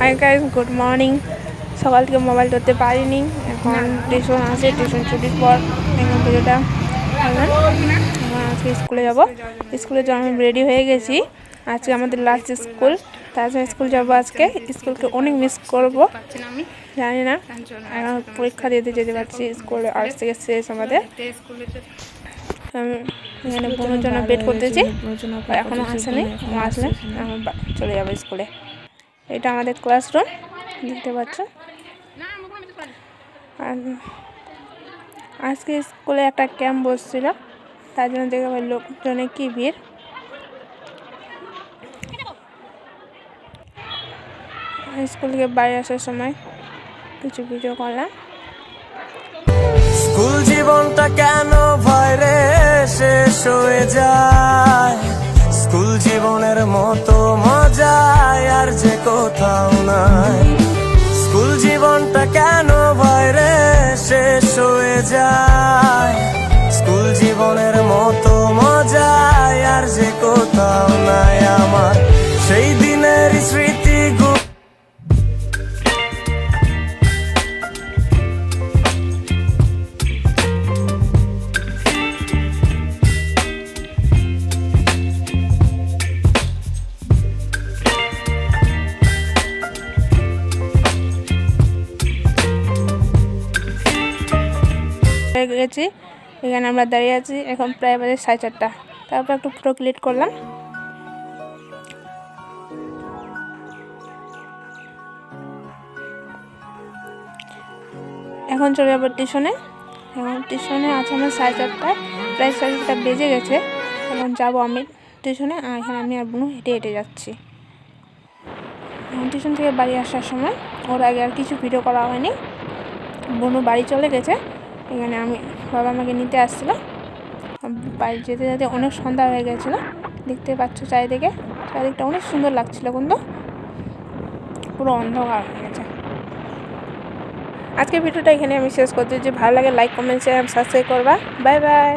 Hi guys good morning সকাল থেকে mobile ধরতে পারিনি। এখন টিউশন আছে টিউশন ছুটির পর এখন করলাম। এখন আজকে স্কুলে যাব। স্কুলে যাওয়া আমি রেডি হয়ে গেছি। আজকে আমাদের লাস্ট স্কুল তার জন্য স্কুল যাব আজকে। স্কুলকে অনেক মিস করব। জানি না। এখন পরীক্ষা দিতে যেতে পারছি স্কুলে আর্টস থেকে শেষ আমাদের। আমি এখানে বোনের জন্য ওয়েট করতেছি। এখনও আসেনি। আসলে চলে যাব স্কুলে এটা আমাদের ক্লাসরুম দেখতে পাচ্ছ? আর আজকে স্কুলে একটা ক্যাম্প বসছিল তার জন্য দেখে ভাই লোকজনে কি ভিড়। স্কুল থেকে বাড়ি আসার সময় কিছু ভিডিও করলাম। স্কুল জীবনটা কেন ভয়রে শেষ হয়ে যায়। স্কুল জীবনের মতো জীবনটা কেন ভাইরে শেষ হয়ে যায়? স্কুল জীবনের হয়ে গেছি। এখানে আমরা দাঁড়িয়ে আছি এখন প্রায় বাজে সাড়ে চারটা। তারপর একটু ফটো ক্লিক করলাম। এখন চলে যাব টিউশনে এখন টিউশনে আছে আমার সাড়ে চারটায় প্রায় সাড়ে চারটা বেজে গেছে। এখন যাব আমি টিউশনে আর এখানে আমি আর বোনু হেঁটে হেঁটে যাচ্ছি। এখন টিউশন থেকে বাড়ি আসার সময়। ওর আগে আর কিছু ভিডিও করা হয়নি। বোনু বাড়ি চলে গেছে। এখানে আমি, বাবা আমাকে নিতে আসছিল। বাড়ি যেতে যেতে অনেক সন্ধ্যা হয়ে গেছিল। দেখতে পাচ্ছ চারিদিকে, চারিদিকটা অনেক সুন্দর লাগছিল কিন্তু। পুরো অন্ধকার হয়ে গেছে। আজকের ভিডিওটা এখানে আমি শেষ করছি। যে ভালো লাগে লাইক কমেন্ট শেয়ার সাবস্ক্রাইব করবা। Bye bye